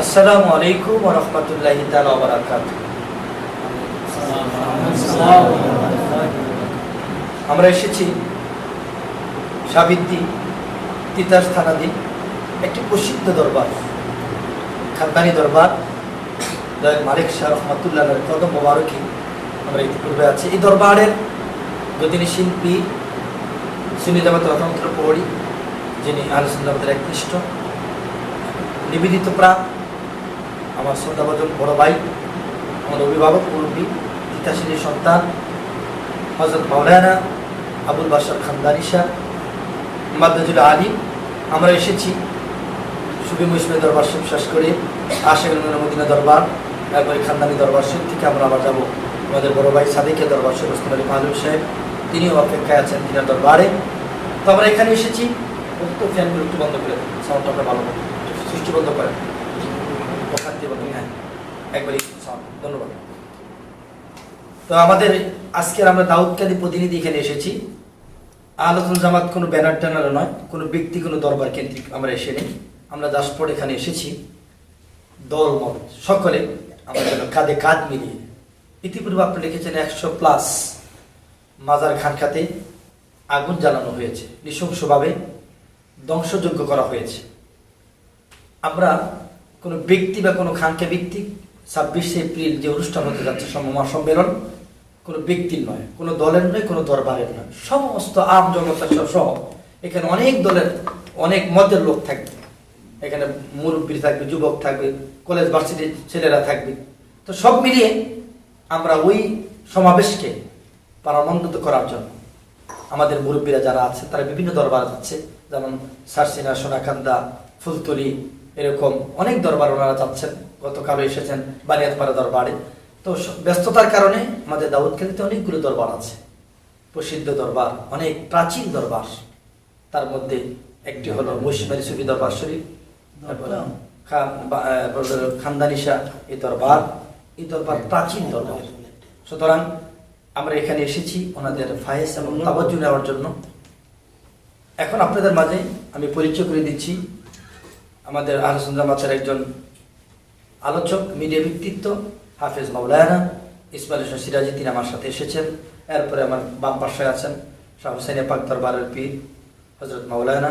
আসসালামু আলাইকুম রহমতুল্লাহ বারাকাত আমরা এসেছি সাবিত্রী তিতাস থানাদি একটি প্রসিদ্ধ দরবার খানদানি দরবার। দয়াল মালিক শাহ রহমতুল্লাহ কদম মোবারকি আমরা ইতিপূর্বে আছি। এই দরবারের গদিনী শিল্পী সুনি জামাত রতন্ত্র পৌড়ি যিনি আলোচনাদের একনিষ্ঠ নিবেদিত প্রাণ আমার শ্রদ্ধাভাজন বড় ভাই, আমার অভিভাবক, মুরব্বী তিতাসিনীর সন্তান হজরত মাওলানা আবুল বাসার খানদানি শাহ আলী আমরা এসেছি সুবি মুসলিমের দরবার শেষ করে আশেগুল মদিনা দরবার তারপরে খানদানি দরবার শরীফ থেকে আমরা আবার যাব আমাদের বড় ভাই সাদিকের দরবার শরীফ ওসমান আলী মাহলুম সাহেব। তিনিও অপেক্ষায় আছেন তিনার দরবারে। তো আমরা এখানে এসেছি, উক্ত ফ্যানগুলো একটু বন্ধ করে সাউন্ডটা ভালো সৃষ্টি বন্ধ করেন। একবারই ধন্যবাদ। তো আমাদের আজকের আমরা দাউদকাদি প্রতিনিধি এখানে এসেছি। আলোচনা জামাত কোনো ব্যানার ট্যানার নয়, কোনো ব্যক্তি, কোনো দরবার কেন্দ্রিক আমরা এসে নেই। আমরা দাসপট এখানে এসেছি। দল, মত, সকলে যেন কাঁধে কাঁধ মিলিয়ে। ইতিপূর্বে আপনি লিখেছেন একশো প্লাস মাজার খানখাতে আগুন জ্বালানো হয়েছে। নৃশংসভাবে ধ্বংসযোগ্য করা হয়েছে। আমরা কোনো ব্যক্তি বা কোনো খানকে ভিত্তিক ছাব্বিশে এপ্রিল যে অনুষ্ঠান হতে যাচ্ছে সমমা সম্মেলন, কোনো ব্যক্তির নয়, কোনো দলের নয়, কোনো দরবারের নয়। সমস্ত আম জনতা সহ এখানে অনেক দলের, অনেক মতের লোক থাকবে। এখানে মুরব্বী থাকবে, যুবক থাকবে, কলেজ ভার্সিটির ছেলেরা থাকবে। তো সব মিলিয়ে আমরা ওই সমাবেশকে প্রাণবন্ত করার জন্য আমাদের মুরব্বীরা যারা আছে, তারা বিভিন্ন দরবার যাচ্ছে। যেমন সারসিনা সোনাকান্দা ফুলতলি, এরকম অনেক দরবার ওনারা যাচ্ছেন। গতকালও এসেছেন বানিয়াতপাড়া দরবারে। তো ব্যস্ততার কারণে আমাদের দাউদখালীতে অনেকগুলো দরবার আছে। প্রসিদ্ধ দরবার অনেক প্রাচীন দরবার। তার মধ্যে একটি হলো মুসিমারি সুফি দরবার শরীফ তারপরে খা- বা- খানদানিশা এই দরবার। এই দরবার প্রাচীন দরবার। সুতরাং আমরা এখানে এসেছি ওনাদের ফায়েস এবং তাবজ্জু নেওয়ার জন্য। এখন আপনাদের মাঝে আমি পরিচয় করে দিচ্ছি আমাদের আহসান জামাতের একজন আলোচক, মিডিয়া ব্যক্তিত্ব, হাফেজ মাওলানা ইসমাইল হোসেন সিরাজি, তিনি আমার সাথে এসেছেন। এরপরে আমার বাম পাশে আছেন শাহ হুসেন পাক দরবারের পীর হজরত মাওলানা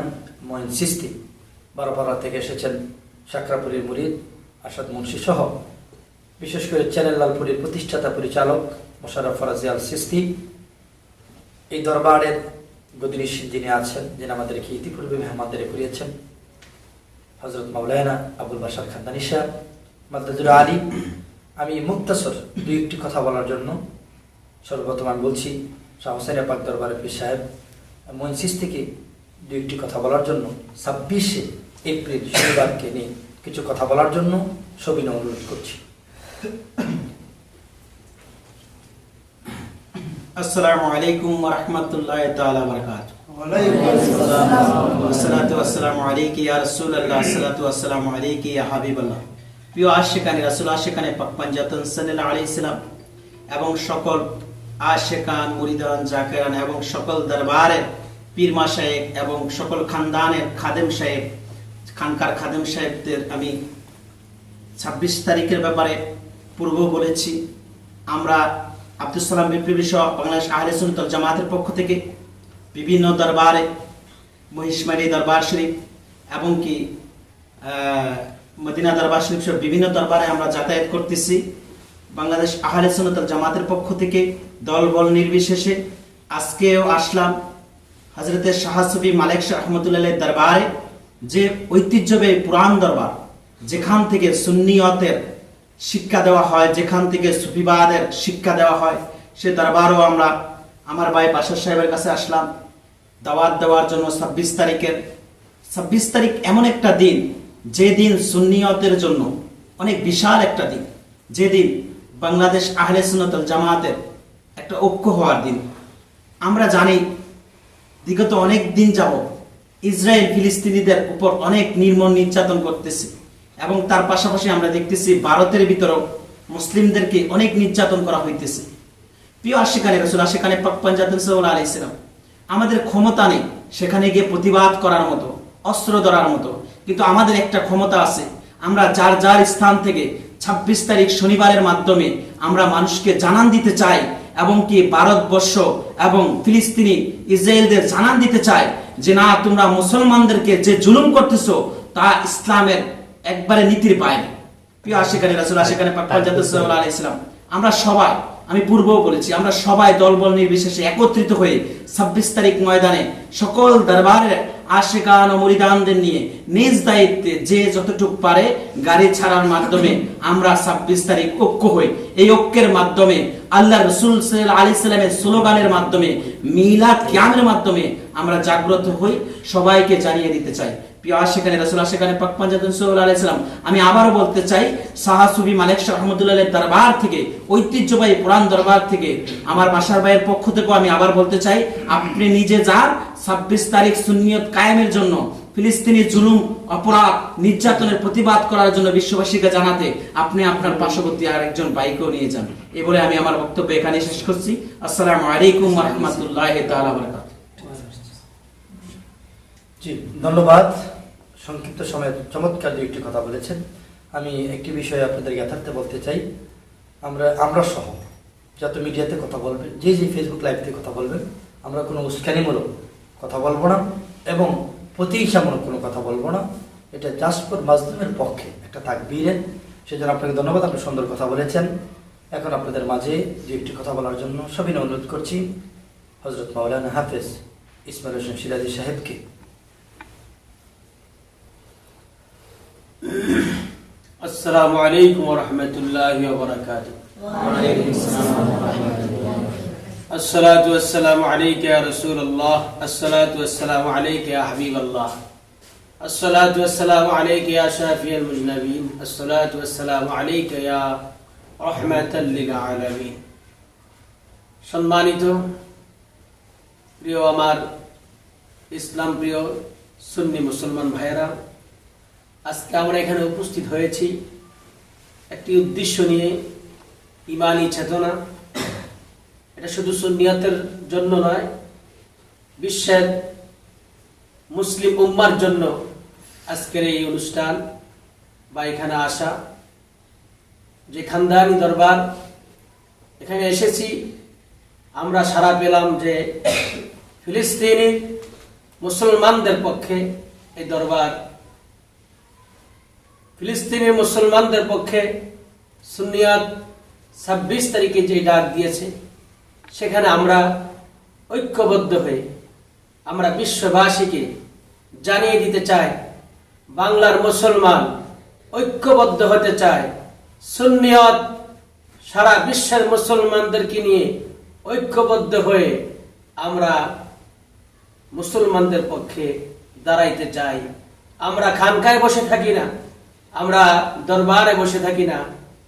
মহিন সিস্তি। বারোপাড়া থেকে এসেছেন সাকরাপুরীর মুরিদ আসাদ মুন্সি সহ। বিশেষ করে চ্যানেল লালপুরীর প্রতিষ্ঠাতা পরিচালক মোশারফ ফরাজি আল সিস্তি। এই দরবারের গদিনী যিনি আছেন, যিনি আমাদেরকে ইতিপূর্বে মেহমানদের করিয়েছেন হজরত মাওলানা আবুল বাসার খানদানি সাহেব। মাদ্দাজুল আলী আমি মুক্তাসর দুই একটি কথা বলার জন্য সর্বপ্রথম আমি বলছি শাহ হোসেন পাক দরবারের পীর সাহেব মনসিস থেকে দুই একটি কথা বলার জন্য ছাব্বিশে এপ্রিল শনিবারকে নিয়ে কিছু কথা বলার জন্য সবিনয় অনুরোধ করছি। আসসালামু আলাইকুম ওয়া রাহমাতুল্লাহি তাআলা ওয়া বারাকাতুহু। আসসালাতু ওয়াসসালামু আলাইকি ইয়া রাসূলুল্লাহ। আসসালাতু ওয়াসসালামু আলাইকি ইয়া হাবিবাল্লাহ। প্রিয় আশিকানি রাসূল আশিকানে পাক পাঞ্জাতন সাল্লাল্লাহু আলাইহি সাল্লাম এবং সকল আশিকান, মুরিদান, জাকিরান এবং সকল দরবারের পীর মাশায়েখ এবং সকল খানদানের খাদেম সাহেব, খানকার খাদেম সাহেবদের আমি ছাব্বিশ তারিখের ব্যাপারে পূর্ব বলেছি। আমরা আব্দুল সালাম বিপ্লবী সহ বাংলাদেশ আহলে সুন্নাত জামাতের পক্ষ থেকে বিভিন্ন দরবারে মহিষমারি দরবার শরীফ এবং কি মদিনা দরবার শরীফ সহ বিভিন্ন দরবারে আমরা যাতায়াত করতেছি। বাংলাদেশ আহলে সুন্নাত জামাতের পক্ষ থেকে দল বল নির্বিশেষে আজকেও আসলাম হজরতের শাহসুফি মালিক শাহ রহমতুল্লাহ দরবারে, যে ঐতিহ্যবাহী পুরাণ দরবার, যেখান থেকে সুন্নিয়তের শিক্ষা দেওয়া হয়, যেখান থেকে সুফিবাদের শিক্ষা দেওয়া হয়, সে দরবারও আমরা আমার ভাই বাসার সাহেবের কাছে আসলাম। দাওয়াত দেওয়ার জন্য ছাব্বিশ তারিখের, ছাব্বিশ তারিখ এমন একটা দিন যে দিন সুন্নিয়তের জন্য অনেক বিশাল একটা দিন, যেদিন বাংলাদেশ আহলে সুন্নতল জামাতের একটা ঐক্য হওয়ার দিন। আমরা জানি বিগত অনেক দিন যাব ইসরায়েল ফিলিস্তিনিদের উপর অনেক নির্মম নির্যাতন করতেছে এবং তার পাশাপাশি আমরা দেখতেছি ভারতের ভিতরেও মুসলিমদেরকে অনেক নির্যাতন করা হইতেছে। প্রিয় আশিকানে রসুল, আশিকানে পাক পাঞ্জাতুল সাল্লাহ আলাইসালাম আমাদের ক্ষমতা নেই সেখানে গিয়ে প্রতিবাদ করার মতো, অস্ত্র ধরার মতো কিন্তু আমাদের একটা ক্ষমতা আছে। আমরা যার যার স্থান থেকে ছাব্বিশ তারিখ শনিবারের মাধ্যমে আমরা মানুষকে জানান দিতে চাই এবং কি ভারতবর্ষ এবং ফিলিস্তিনি ইসরায়েলদের জানান দিতে চাই যে না তোমরা মুসলমানদেরকে যে জুলুম করতেছো তা ইসলামের একবারে নীতির বাইরে। প্রিয় আশিকানি রাসুল আলাইহি সাল্লাম আমরা সবাই আমি পূর্বেও বলেছি আমরা সবাই দলবল নির্বিশেষে একত্রিত হয়ে ছাব্বিশ তারিখ ময়দানে সকল দরবারের আশেকান ও মুরিদানদের নিয়ে নিজ দায়িত্বে যে যতটুক পারে গাড়ি ছাড়ার মাধ্যমে আমরা ছাব্বিশ তারিখ ঐক্য হই। এই ঐক্যের মাধ্যমে আল্লাহ রসুল আলী সাল্লামের স্লোগানের মাধ্যমে মিলাদ কিয়ামের মাধ্যমে আমরা জাগ্রত হই। সবাইকে জানিয়ে দিতে চাই আমি আবারও বলতে চাই সাহাসুবি মালিক শাহ রহমতুল্লাহের দরবার থেকে, ঐতিহ্যবাহী পুরান দরবার থেকে, আমার বাসার ভাইয়ের পক্ষ থেকেও আমি আবার বলতে চাই, আপনি নিজে যান ছাব্বিশ তারিখ সুন্নিয়ত কায়েমের জন্য ফিলিস্তিনি জুলুম, অপরাধ, নির্যাতনের প্রতিবাদ করার জন্য বিশ্ববাসীকে জানাতে আপনি আপনার পার্শ্ববর্তী আর একজন বাইকও নিয়ে যান। এ বলে আমি আমার বক্তব্য এখানে শেষ করছি। আসসালামু আলাইকুম রহমতুল্লাহ জি, ধন্যবাদ। সংক্ষিপ্ত সময়ে চমৎকার দু একটি কথা বলেছেন। আমি একটি বিষয়ে আপনাদের যথার্থে বলতে চাই। আমরা আমরা সহ, যত মিডিয়াতে কথা বলবেন, যে যে ফেসবুক লাইভ থেকে কথা বলবেন, আমরা কোনো উস্কানিমূলক কথা বলব না। এবং প্রতিহিংসামূলক কোনো কথা বলব না। এটা জাসপুর মাজলুমের পক্ষে একটা তাকবীরে। সেজন্য আপনাকে ধন্যবাদ আপনি সুন্দর কথা বলেছেন। এখন আপনাদের মাঝে যে একটি কথা বলার জন্য সবই অনুরোধ করছি। হজরত মাওলানা হাফেজ ইসমাইল হোসেন সিরাজি সাহেবকে। আসসালামু আলাইকুম রহমতুল্লাহ। আসসালাতু আসসালামু আলাইকা রাসূলুল্লাহ, আসসালাতু আসসালামু আলাইকা হাবিবাল্লাহ, আসসালাতু আসসালামু আলাইকা ইয়া শাফিয়াল মুজনাবিন, আসসালাতু আসসালামু আলাইকা ইয়া রাহমাতাল লিল আলামিন। সম্মানিত প্রিয় আমার ইসলাম প্রিয় সুন্নি মুসলমান ভাইরা আজকে আমরা এখানে উপস্থিত হয়েছি একটি উদ্দেশ্য নিয়ে, ইমানি চেতনা এটা শুধু সুন্নিয়তের জন্য নয়, বিশ্বের মুসলিম উম্মার জন্য আজকের এই অনুষ্ঠান বা এখানে আসা, যে খানদানি দরবার, এখানে এসেছি। আমরা সারা পেলাম যে ফিলিস্তিনি মুসলমানদের পক্ষে এই দরবার, ফিলিস্তিনি মুসলমানদের পক্ষে সুনিয়াত ছাব্বিশ তারিখে যে ডাক দিয়েছে সেখানে আমরা ঐক্যবদ্ধ হয়ে আমরা বিশ্ববাসীকে জানিয়ে দিতে চাই, বাংলার মুসলমান ঐক্যবদ্ধ হতে চায়। সুন্নিয়ত সারা বিশ্বের মুসলমানদেরকে নিয়ে ঐক্যবদ্ধ হয়ে আমরা মুসলমানদের পক্ষে দাঁড়াইতে চাই। আমরা খানকায় বসে থাকি না, আমরা দরবারে বসে থাকি না,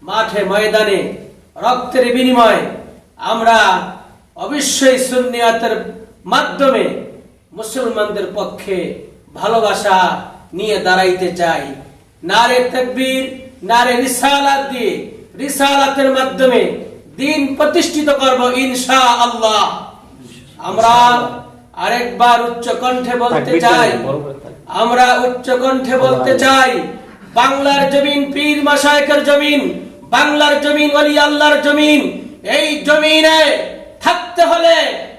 মাঠে ময়দানে রক্তের বিনিময়ে আমরা অবশ্যই সুন্নিয়াতের মাধ্যমে মুসলমানদের পক্ষে ভালোবাসা নিয়ে দাঁড়াইতে চাই। নারে তকবীর নারে রিসালাত দিয়ে রিসালাতের মাধ্যমে দিন প্রতিষ্ঠিত করব ইনশা আল্লাহ আমরা আরেকবার উচ্চ কণ্ঠে বলতে চাই আমরা উচ্চ কণ্ঠে বলতে চাই বাংলার জমিন পীর মাসায়কের জমিন বাংলার জমিন অলি আল্লাহর জমিন এই জমিনে থাকতে হলে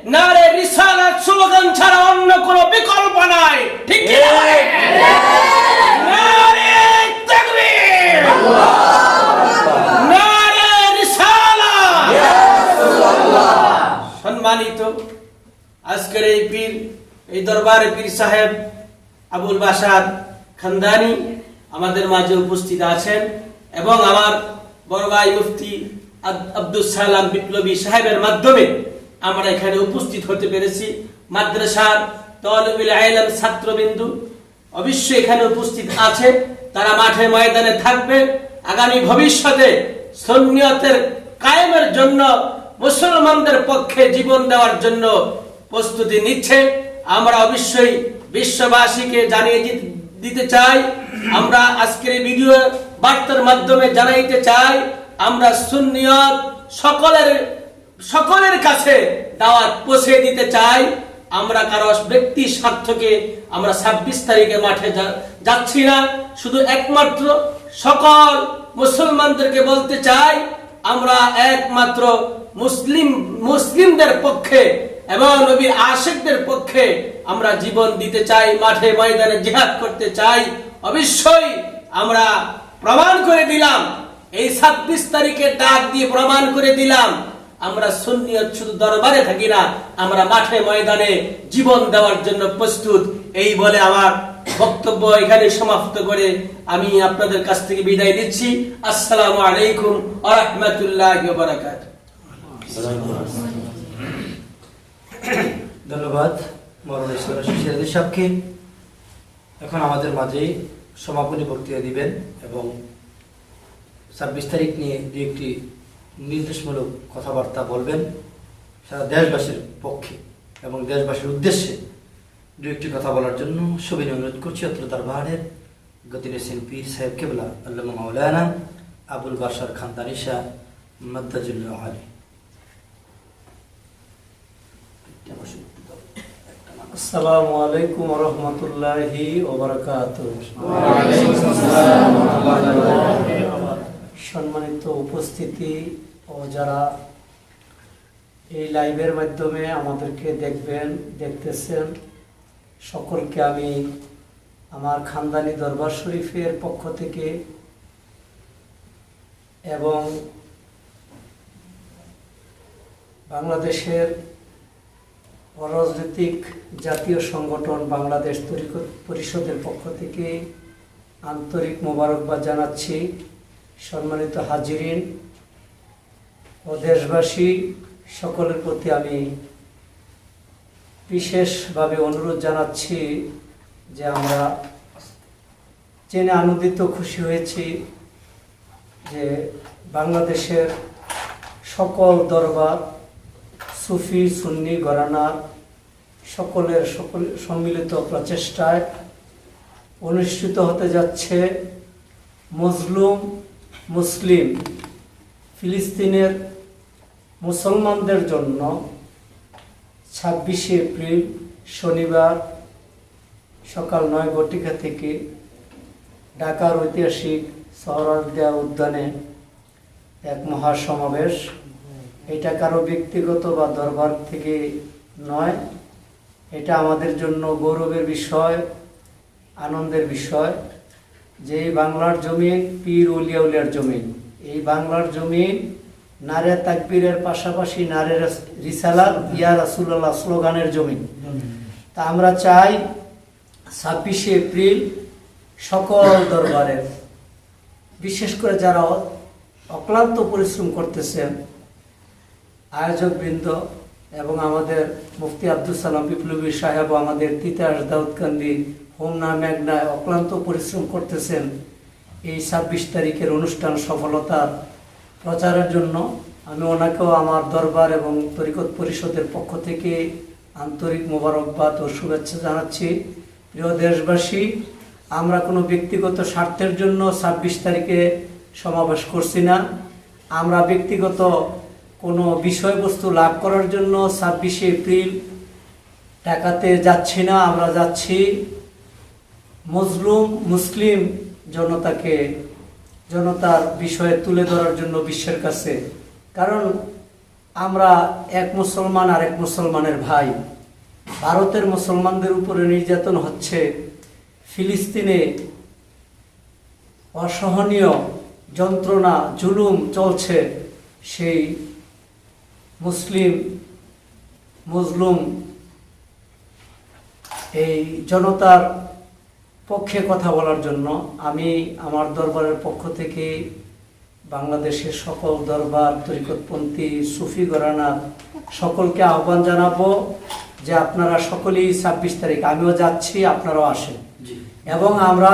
নারে রিসালাত স্লোগান ছাড়া অন্য কোনো বিকল্প নাই ঠিক কি? নারে তাকবীর! নারে রিসালাত! সম্মানিত আজকের এই পীর, এই দরবারে পীর সাহেব আবুল বাসার খানদানি আমাদের মাঝে উপস্থিত আছেন এবং আমার বড় ভাই মুফতি আব- আব্দুল সালাম বিপ্লবী সাহেবের মাধ্যমে আমরা এখানে উপস্থিত হতে পেরেছি। মাদ্রাসার তলবিল আইলাম ছাত্রবিন্দু অবশ্যই এখানে উপস্থিত আছে। তারা মাঠে ময়দানে থাকবে। আগামী ভবিষ্যতে সন্নিয়তের কায়েমের জন্য মুসলমানদের পক্ষে জীবন দেওয়ার জন্য প্রস্তুতি নিচ্ছে। আমরা অবশ্যই বিশ্ববাসীকে জানিয়ে দিতে চাই। আমরা আজকের ভিডিও বার্তার মাধ্যমে জানাইতে চাই। আমরা সুন্নিয়ত সকলের সকলের কাছে দাওয়াত পৌঁছে দিতে চাই। আমরা কারও ব্যক্তি স্বার্থকে আমরা ছাব্বিশ তারিখে মাঠে যাচ্ছি না। শুধু একমাত্র সকল মুসলমানদেরকে বলতে চাই, আমরা একমাত্র মুসলিম, মুসলিমদের পক্ষে এবং নবীর আশেকদের পক্ষে আমরা জীবন দিতে চাই, মাঠে ময়দানে জিহাদ করতে চাই। অবশ্যই আমরা প্রমাণ করে দিলাম। এই ছাব্বিশ তারিখে ডাক দিয়ে প্রমাণ করে দিলাম। আমরা সুন্নিয়ত শুধু দরবারে থাকি না, আমরা মাঠে ময়দানে জীবন দেওয়ার জন্য প্রস্তুত। এই বলে আমার বক্তব্য এখানে সমাপ্ত করে আমি আপনাদের কাছ থেকে বিদায় নিচ্ছি। আসসালামু আলাইকুম আ বারাকাত ধন্যবাদ সাহেবকে এখন আমাদের মাঝে সমাপনী বক্তৃতা দিবেন এবং ছাব্বিশ তারিখ নিয়ে দু একটি নির্দেশমূলক কথাবার্তা বলবেন। সারা দেশবাসীর পক্ষে এবং দেশবাসীর উদ্দেশ্যে দু একটি কথা বলার জন্য সবিনয় অনুরোধ করছি। অত্র দরবারের গতির হোসেন পীর সাহেব কেবলা আল্লাহ মাওলানা আবুল বাসার খানদানি শাহ মদ্দাজুল্লাহ আলী। আসসালামু আলাইকুম রহমতুল্লাহি সম্মানিত উপস্থিতি ও যারা এই লাইভের মাধ্যমে আমাদেরকে দেখবেন, দেখতেছেন, সকলকে আমি আমার খানদানি দরবার শরীফের পক্ষ থেকে এবং বাংলাদেশের অরাজনৈতিক জাতীয় সংগঠন বাংলাদেশ পরিষদের পক্ষ থেকে আন্তরিক মোবারকবাদ জানাচ্ছি। সম্মানিত হাজিরিন ও দেশবাসী, সকলের প্রতি আমি বিশেষভাবে অনুরোধ জানাচ্ছি যে আমরা জেনে আনন্দিত খুশি হয়েছি যে বাংলাদেশের সকল দরবার, সুফি, সুন্নি গরানা সকলের সকল সম্মিলিত প্রচেষ্টায় অনুষ্ঠিত হতে যাচ্ছে মজলুম, মুসলিম ফিলিস্তিনের মুসলমানদের জন্য ছাব্বিশে এপ্রিল শনিবার সকাল নয় ঘটিকা থেকে ঢাকার ঐতিহাসিক সহরালদিয়া উদ্যানে এক মহাসমাবেশ। এটা কারও ব্যক্তিগত বা দরবার থেকে নয়। এটা আমাদের জন্য গৌরবের বিষয়, আনন্দের বিষয়। যে বাংলার জমিন পীর উলিয়া উলিয়ার জমিন। এই বাংলার জমিন নারে তাকবীরের পাশাপাশি নারে রিসালাত ইয়া রাসুল্লাহ স্লোগানের জমিন। তা আমরা চাই ছাব্বিশে এপ্রিল সকল দরবারের বিশেষ করে যারা অক্লান্ত পরিশ্রম করতেছেন, আয়োজকবৃন্দ এবং আমাদের মুফতি আব্দুল সালাম বিপ্লবী সাহেব আমাদের তিতাস দাউদকান্দি, হোমনা, মেঘনায় অক্লান্ত পরিশ্রম করতেছেন। এই ছাব্বিশ তারিখের অনুষ্ঠান সফলতার প্রচারের জন্য আমি ওনাকেও আমার দরবার এবং তরিকত পরিষদের পক্ষ থেকে আন্তরিক মোবারকবাদ ও শুভেচ্ছা জানাচ্ছি। প্রিয় দেশবাসী, আমরা কোনো ব্যক্তিগত স্বার্থের জন্য ছাব্বিশ তারিখে সমাবেশ করছি না। আমরা ব্যক্তিগত কোনো বিষয়বস্তু লাভ করার জন্য ছাব্বিশে এপ্রিল ঢাকাতে যাচ্ছি না, আমরা যাচ্ছি মজলুম, মুসলিম জনতাকে, জনতার বিষয়ে তুলে ধরার জন্য বিশ্বের কাছে। কারণ আমরা এক মুসলমান আর এক মুসলমানের ভাই। ভারতের মুসলমানদের উপরে নির্যাতন হচ্ছে। ফিলিস্তিনে অসহনীয় যন্ত্রণা, জুলুম চলছে। সেই মুসলিম, মুসলুম এই জনতার পক্ষে কথা বলার জন্য আমি আমার দরবারের পক্ষ থেকে বাংলাদেশের সকল দরবার তরিকতপন্থী সুফি গরানার সকলকে আহ্বান জানাব যে আপনারা সকলেই ছাব্বিশ তারিখ আমিও যাচ্ছি আপনারাও আসেন। এবং আমরা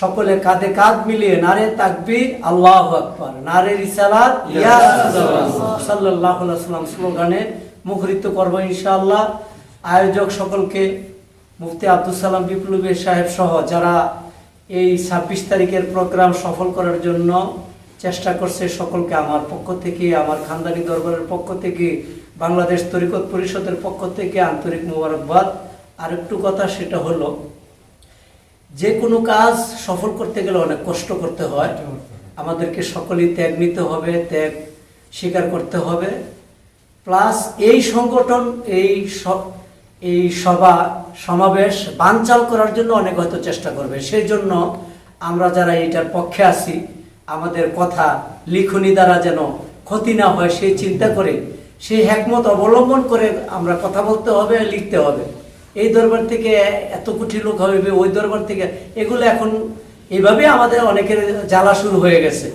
সকলে কাঁধে কাঁধ মিলিয়ে নারে তাকবি আল্লাহ আকবার নারে রিসালাত আলাইহি সাল্লাম স্লোগানে মুখরিত করব ইনশাআল্লাহ। আয়োজক সকলকে মুফতি আব্দুল সালাম বিপ্লবী সাহেব সহ যারা এই ছাব্বিশ তারিখের প্রোগ্রাম সফল করার জন্য চেষ্টা করছে সকলকে আমার পক্ষ থেকে, আমার খানদানি দরবারের পক্ষ থেকে, বাংলাদেশ তরিকত পরিষদের পক্ষ থেকে আন্তরিক মোবারকবাদ। আরেকটু কথা সেটা হলো, যে কোনো কাজ সফল করতে গেলে অনেক কষ্ট করতে হয়। আমাদেরকে সকলেই ত্যাগ নিতে হবে, ত্যাগ স্বীকার করতে হবে। প্লাস এই সংগঠন, এই এই সভা সমাবেশ বানচাল করার জন্য অনেক হয়তো চেষ্টা করবে। সেই জন্য আমরা যারা এটার পক্ষে আছি, আমাদের কথা লিখনি দ্বারা যেন ক্ষতি না হয়, সেই চিন্তা করে, সেই হ্যাকমত অবলম্বন করে আমরা কথা বলতে হবে, লিখতে হবে। এই দরবার থেকে এত কোটি লোক হবে, ওই দরবার থেকে, এগুলো এখন এইভাবে আমাদের অনেকের জ্বালা শুরু হয়ে গেছে।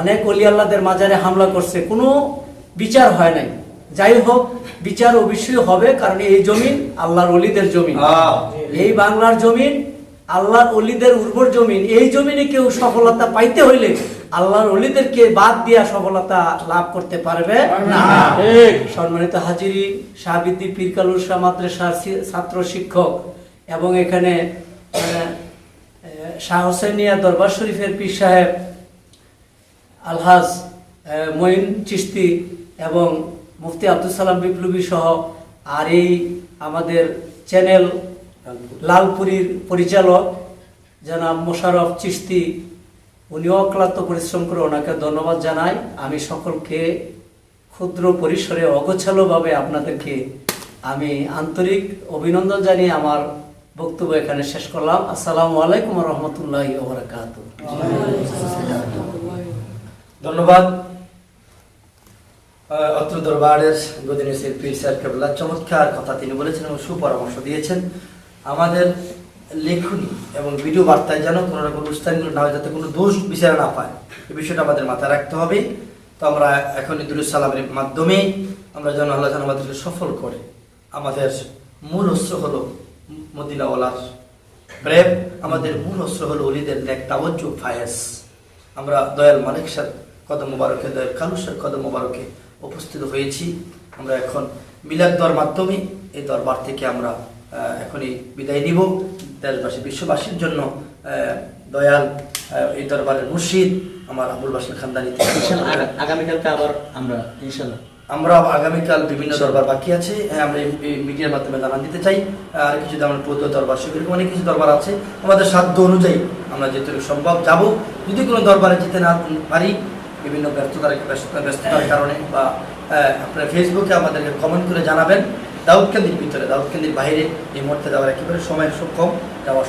অনেক অলি আল্লাহদের মাজারে হামলা করছে, কোনো বিচার হয় নাই। যাই হোক বিচার অবশ্যই হবে কারণ এই জমিন আল্লাহর অলিদের জমিন। এই বাংলার জমিন আল্লাহর অলিদের উর্বর জমিন। এই জমিনে কেউ সফলতা পাইতে হইলে আল্লাহর অলিদেরকে বাদ দিয়া সফলতা লাভ করতে পারবে না। সম্মানিত হাজিরি শাহবিদ্দি পীরকালুর মাদ্রাসার ছাত্র শিক্ষক এবং এখানে আহ, শাহ হোসেনিয়া দরবার শরীফের পীর সাহেব আলহাজ মঈন চিস্তি এবং মুফতি আব্দুল সালাম বিপ্লবী সহ আর এই আমাদের চ্যানেল লালপুরীর পরিচালক জনাব মোশারফ চিস্তি উনিও অক্লান্ত পরিশ্রম করে ওনাকে ধন্যবাদ জানাই। আমি সকলকে ক্ষুদ্র পরিসরে অগোছালোভাবে আপনাদেরকে আমি আন্তরিক অভিনন্দন জানিয়ে আমার বক্তব্য এখানে শেষ করলাম। আসসালামু আলাইকুম রহমতুল্লাহ ধন্যবাদ। অত্র দরবারের গদিনী পীর স্যার কেবলা, চমৎকার কথা তিনি বলেছেন এবং সুপরামর্শ দিয়েছেন। আমাদের লেখনী এবং ভিডিও বার্তায় যেন কোনো রকম উস্তানগুলো না হয়, যাতে কোনো দোষ বিচার না পায়। এই বিষয়টা আমাদের মাথায় রাখতে হবে। তো আমরা এখন দুরুস সালামের মাধ্যমে আমরা যেন আল্লাহ যেন আমাদেরকে সফল করে। আমাদের মূল অস্ত্র হলো মদিনাওয়ালার প্রেম। আমাদের মূল অস্ত্র হলো অলিদের নেক তাওয়াজ্জু, ফায়াস। আমরা দয়াল মালিক সার কদম মোবারকে, দয়াল কালুসার কদম মোবারকে উপস্থিত হয়েছি। আমরা এখন মিলাদ দর মাধ্যমে এই দরবার থেকে আমরা এখনই বিদায় নিব। দেশবাসী বিশ্ববাসীর জন্য দয়াল এই দরবারের মুর্শিদ আমার আবুল বাসির খানদানি আগামীকালকে আবার আমরা ইনশাল্লাহ আমরা আগামীকাল বিভিন্ন দরবার বাকি আছে। হ্যাঁ, আমরা মিডিয়ার মাধ্যমে জানান দিতে চাই। আর কিছু যেমন পৌদ্ধ দরবার সেগুলো অনেক কিছু দরবার আছে। আমাদের সাধ্য অনুযায়ী আমরা যেটুকু সম্ভব যাব। যদি কোনো দরবারে যেতে না পারি বিভিন্ন ব্যস্ততার ব্যস্ততা- ব্যস্ততার কারণে বা আপনার ফেসবুকে আমাদেরকে কমেন্ট করে জানাবেন। দাউদ কেন্দ্রের ভিতরে দাউদ কেন্দ্রের বাইরে এই মুহূর্তে যাওয়ার একেবারে সময় সক্ষম যাওয়ার